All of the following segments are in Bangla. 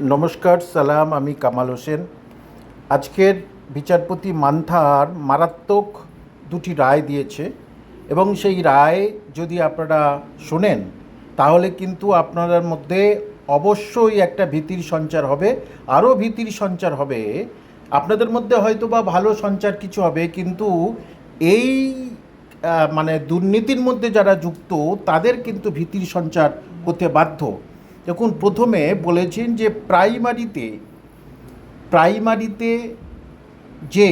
নমস্কার, সালাম, আমি কামাল হোসেন। আজকের বিচারপতি মান্থার মারাত্মক দুটি রায় দিয়েছে এবং সেই রায় যদি আপনারা শোনেন, তাহলে কিন্তু আপনাদের মধ্যে অবশ্যই একটা ভীতির সঞ্চার হবে। আরও ভীতির সঞ্চার হবে, আপনাদের মধ্যে হয়তো বা ভালো সঞ্চার কিছু হবে, কিন্তু এই মানে দুর্নীতির মধ্যে যারা যুক্ত, তাদের কিন্তু ভীতির সঞ্চার হতে বাধ্য। দেখুন, প্রথমে বলেছেন যে প্রাইমারিতে প্রাইমারিতে যে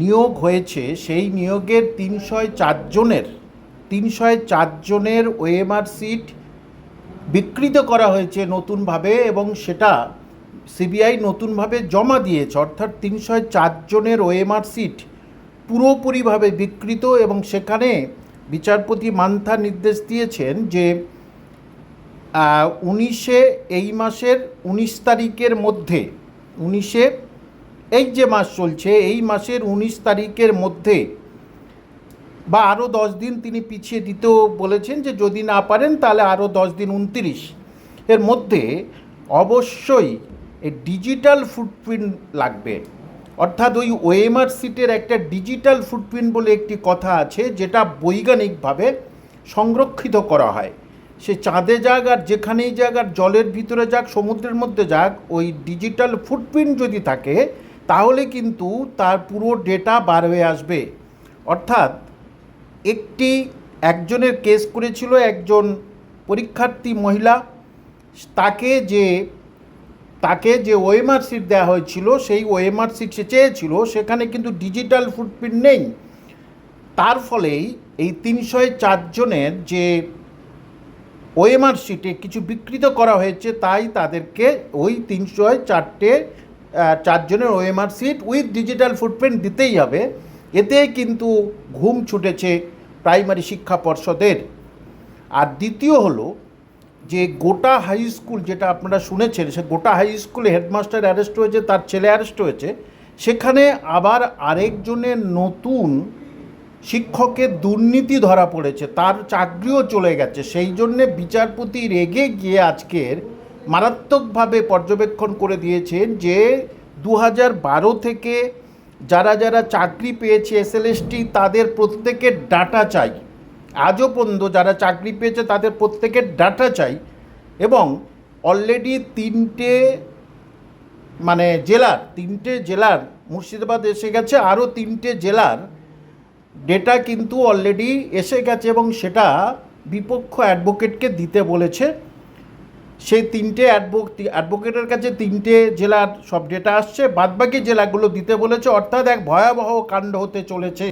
নিয়োগ হয়েছে, সেই নিয়োগের তিনশো চারজনের তিনশো চারজনের ওএমআর সিট বিকৃত করা হয়েছে নতুনভাবে এবং সেটা সিবিআই নতুনভাবে জমা দিয়েছে। অর্থাৎ তিনশো চারজনের ওএমআর সিট পুরোপুরিভাবে বিকৃত এবং সেখানে বিচারপতি মান্থা নির্দেশ দিয়েছেন যে উনিশে এই মাসের উনিশ তারিখের মধ্যে, উনিশে এই যে মাস চলছে, এই মাসের উনিশ তারিখের মধ্যে বা আরও দশ দিন তিনি পিছিয়ে দিতেও বলেছেন যে যদি না পারেন তাহলে আরও দশ দিন উনতিরিশ। এর মধ্যে অবশ্যই ডিজিটাল ফুটপ্রিন্ট লাগবে। অর্থাৎ ওই ওএমআর সিটের একটা ডিজিটাল ফুটপ্রিন্ট বলে একটি কথা আছে, যেটা বৈজ্ঞানিকভাবে সংরক্ষিত করা হয়। সে চাঁদে যাক আর যেখানেই যাক আর জলের ভিতরে যাক, সমুদ্রের মধ্যে যাক, ওই ডিজিটাল ফুটপ্রিন্ট যদি থাকে, তাহলে কিন্তু তার পুরো ডেটা বার হয়ে আসবে। অর্থাৎ একটি একজনের কেস করেছিল একজন পরীক্ষার্থী মহিলা, তাকে যে তাকে যে ওএমআর সিট দেওয়া হয়েছিল, সেই ওএমআর সিট সে চেয়েছিল, সেখানে কিন্তু ডিজিটাল ফুটপ্রিন্ট নেই। তার ফলেই এই তিনশো চারজনের যে ওএমআর সিটে কিছু বিকৃত করা হয়েছে, তাই তাদেরকে ওই তিনশো চারটে চারজনের OMR sheet with digital footprint দিতেই হবে। এতে কিন্তু ঘুম ছুটেছে প্রাইমারি শিক্ষা পর্ষদের। আর দ্বিতীয় হলো যে গোটা হাই স্কুল যেটা আপনারা শুনেছেন, সে গোটা হাই স্কুলে হেডমাস্টার অ্যারেস্ট হয়েছে, তার ছেলে অ্যারেস্ট হয়েছে, সেখানে আবার আরেকজনের নতুন শিক্ষকের দুর্নীতি ধরা পড়েছে, তার চাকরিও চলে গেছে। সেই জন্যে বিচারপতি রেগে গিয়ে আজকের মারাত্মকভাবে পর্যবেক্ষণ করে দিয়েছেন যে দু বারো থেকে যারা যারা চাকরি পেয়েছে এসএলএসটি তাদের প্রত্যেকের ডাটা চাই। আজও পর্যন্ত যারা চাকরি পেয়েছে, তাদের প্রত্যেকের ডাটা চাই এবং অলরেডি তিনটে মানে জেলার, তিনটে জেলার মুর্শিদাবাদ এসে গেছে, আরও তিনটে জেলার ডেটা কিন্তু অলরেডি এসে গেছে এবং সেটা বিপক্ষ অ্যাডভোকেটকে দিতে বলেছে। সেই তিনটে অ্যাডভোক অ্যাডভোকেটের কাছে তিনটে জেলার সব ডেটা আসছে, বাদবাকি জেলাগুলো দিতে বলেছে। অর্থাৎ এক ভয়াবহ কাণ্ড হতে চলেছে।